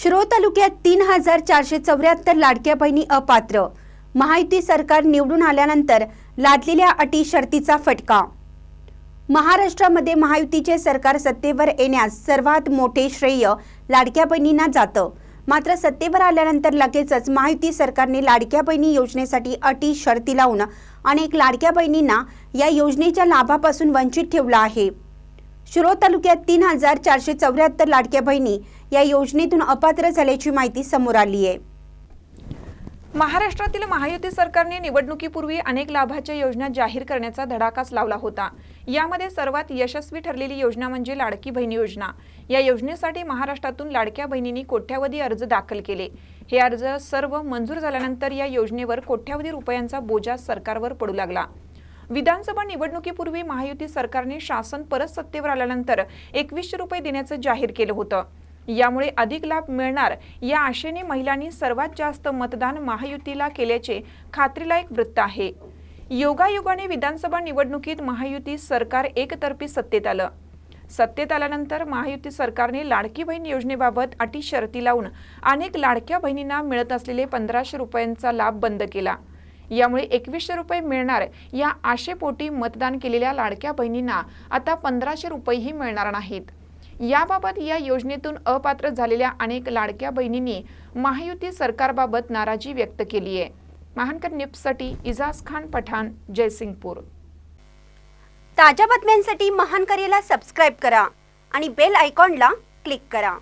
श्रो तालुक्यात तीन हजार चारशे चौऱ्याहत्तर लाडक्या बहिणी अपात्र. महायुती सरकार निवडून आल्यानंतर लादलेल्या अटी शर्तीचा फटका. महाराष्ट्रामध्ये महायुतीचे सरकार सत्तेवर येण्यास सर्वात मोठे श्रेय लाडक्या बहिणींना जातं. मात्र सत्तेवर आल्यानंतर लगेचच महायुती सरकारने लाडक्या बहिणी योजनेसाठी अटी शर्ती लावून अनेक लाडक्या बहिणींना या योजनेच्या लाभापासून वंचित ठेवलं आहे. शिरोळ तालुक्यात तीन हजार चारशे चौऱ्याहत्तर लाडक्या बहिणी या योजनेतून अपात्र झाल्याची माहिती समोर आली आहे. महाराष्ट्रातील महायुती सरकारने निवडणुकीपूर्वी अनेक लाभाच्या योजना जाहीर करण्याचा धडाकाच लावला होता. यामध्ये सर्वात यशस्वी ठरलेली योजना म्हणजे लाडकी बहीण योजना. या योजनेसाठी महाराष्ट्रातून लाडक्या बहिणींनी कोट्यावधी अर्ज दाखल केले. हे अर्ज सर्व मंजूर झाल्यानंतर या योजनेवर कोट्यावधी रुपयांचा बोजा सरकारवर पडू लागला. विधानसभा निवडणुकीपूर्वी महायुती सरकारने शासन परत सत्तेवर आल्यानंतर एकवीसशे रुपये देण्याचं जाहीर केलं होतं. यामुळे अधिक लाभ मिळणार. या आशेने महिलांनी सर्वात जास्त मतदान महायुतीला केल्याचे खात्रीलायक वृत्त आहे. योगायोगाने विधानसभा निवडणुकीत महायुती सरकार एकतर्फी सत्तेत आलं. सत्तेत आल्यानंतर महायुती सरकारने लाडकी बहीण योजनेबाबत अटी शर्ती लावून अनेक लाडक्या बहिणींना मिळत असलेले पंधराशे रुपयांचा लाभ बंद केला. यामुळे एकवीसशे रुपये मिळणार या आशेपोटी मतदान केलेल्या लाडक्या बहिणींना आता पंधराशे रुपयेही मिळणार नाहीत. याबाबत या योजनेतून अपात्र झालेल्या अनेक लाडक्या बहिणींनी महायुती सरकारबाबत नाराजी व्यक्त केली आहे. महानकर न्यूजसाठी इजाज खान पठाण जयसिंगपूर. ताज्या बातम्यांसाठी महानकरेला सबस्क्राईब करा आणि बेल आयकॉनला क्लिक करा.